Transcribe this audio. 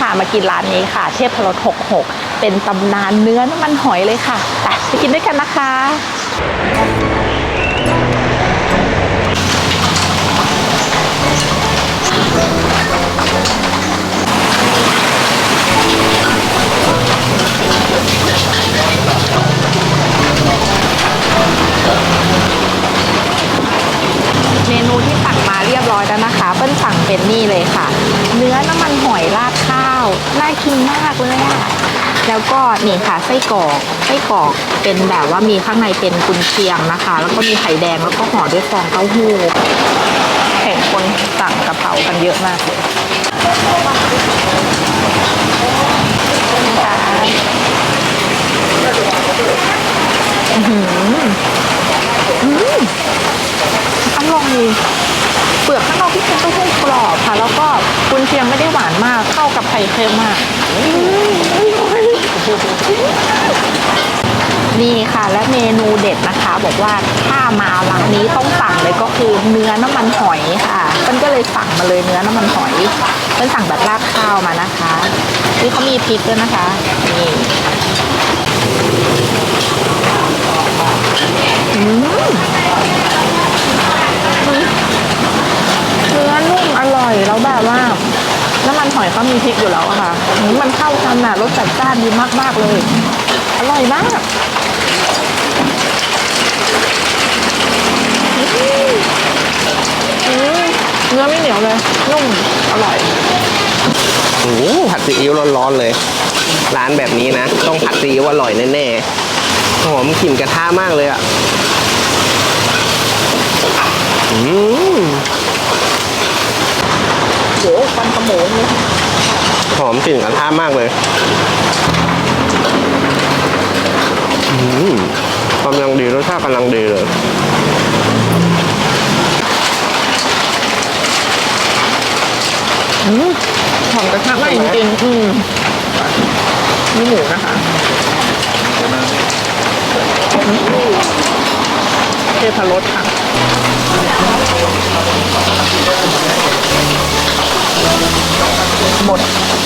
พามากินร้านนี้ค่ะ เทพรส66 เป็นตำนานเนื้อน้ำมันหอยเลยค่ะไปไปกินด้วยกันนะคะเมนูที่สั่งมาเรียบร้อยแล้วนะคะ เปิ้ลสั่งเป็นนี่เลยค่ะ เนื้อน้ำมันหอยราดาวน่ากินมากเลยอะแล้วก็นี่ค่ะไส้กรอกไส้กรอกเป็นแบบว่ามีข้างในเป็นกุนเชียงนะคะ แล้วก็มีไข่แดงแล้วก็ห่อด้วยฟองเต้าหู้เห็นคนสั่งกะเพรากันเยอะมากเลยนี่ค่ะอื้อหืออืมอร่อยเปลือกข้างนอกที่เป็นเต้าหู้กรอบ เข้ากับไข่เค็มมากอืมอร่อยนี่ค่ะและเมนูเด็ดนะคะ บอกว่าถ้ามาร้านนี้ต้องสั่งเลยก็คือเนื้อน้ำมันหอยค่ะมันก็เลยสั่งมาเลยเนื้อน้ำมันหอยเป็นสั่งแบบราดข้าวมานะคะนี่เขามีพริกด้วยนะคะนี่อืมเนื้อนุ่มอร่อยแล้วแบบว่า น้ำมันหอยเขามีพริกอยู่แล้วอะค่ะอืมมันเข้ากันน่ะรสจัดจ้านดีมากๆเลย อร่อยมากเนื้อไม่เหนียวเลยนุ่มอร่อยโอ้โหผัดซีอิ๊วร้อนๆเลย ร้านแบบนี้นะ ต้องผัดซีอิ๊วอร่อยแน่ๆหอมกลิ่นกระทะมากเลยอะอืม หอมกลิ่นกระทะมากเลยกำลังดีรสชาติกำลังดีเลยหอมกระทะมากจริงๆอืมนี่หมูนะคะเทพรสค่ะ หมด